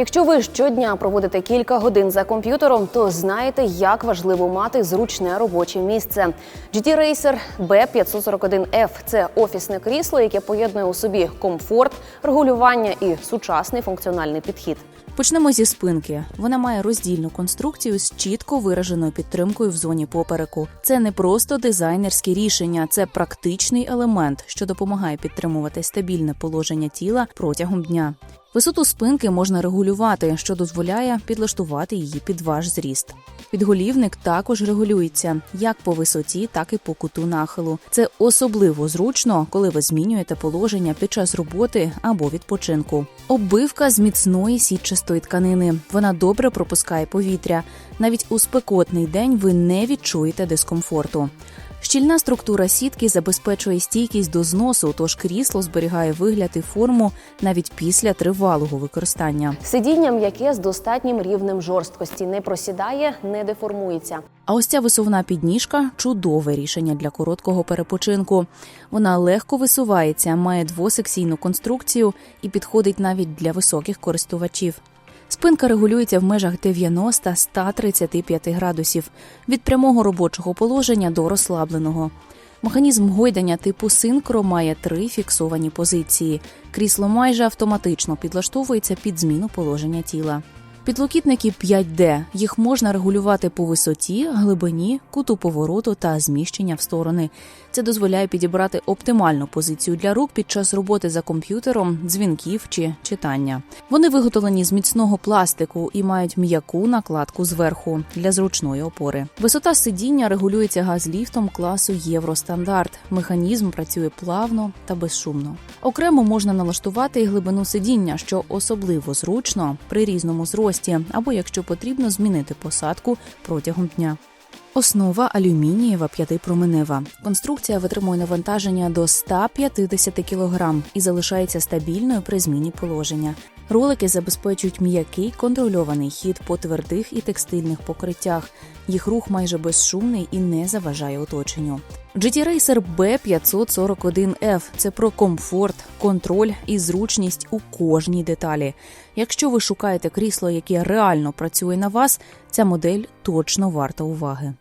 Якщо ви щодня проводите кілька годин за комп'ютером, то знаєте, як важливо мати зручне робоче місце. GT Racer B541F – це офісне крісло, яке поєднує у собі комфорт, регулювання і сучасний функціональний підхід. Почнемо зі спинки. Вона має роздільну конструкцію з чітко вираженою підтримкою в зоні попереку. Це не просто дизайнерські рішення, це практичний елемент, що допомагає підтримувати стабільне положення тіла протягом дня. Висоту спинки можна регулювати, що дозволяє підлаштувати її під ваш зріст. Підголівник також регулюється як по висоті, так і по куту нахилу. Це особливо зручно, коли ви змінюєте положення під час роботи або відпочинку. Оббивка з міцної сітчастої тканини. Вона добре пропускає повітря. Навіть у спекотний день ви не відчуєте дискомфорту. Щільна структура сітки забезпечує стійкість до зносу, тож крісло зберігає вигляд і форму навіть після тривалого використання. Сидіння м'яке з достатнім рівнем жорсткості не просідає, не деформується. А ось ця висувна підніжка чудове рішення для короткого перепочинку. Вона легко висувається, має двосекційну конструкцію і підходить навіть для високих користувачів. Спинка регулюється в межах 90-135 градусів від прямого робочого положення до розслабленого. Механізм гойдання типу синкро має три фіксовані позиції. Крісло майже автоматично підлаштовується під зміну положення тіла. Підлокітники 5D. Їх можна регулювати по висоті, глибині, куту повороту та зміщення в сторони. Це дозволяє підібрати оптимальну позицію для рук під час роботи за комп'ютером, дзвінків чи читання. Вони виготовлені з міцного пластику і мають м'яку накладку зверху для зручної опори. Висота сидіння регулюється газліфтом класу Євростандарт. Механізм працює плавно та безшумно. Окремо можна налаштувати і глибину сидіння, що особливо зручно при різному зрості, або якщо потрібно змінити посадку протягом дня. Основа алюмінієва п'ятипроменева. Конструкція витримує навантаження до 150 кг і залишається стабільною при зміні положення. Ролики забезпечують м'який контрольований хід по твердих і текстильних покриттях. Їх рух майже безшумний і не заважає оточенню. GT Racer B541F – це про комфорт, контроль і зручність у кожній деталі. Якщо ви шукаєте крісло, яке реально працює на вас, ця модель точно варта уваги.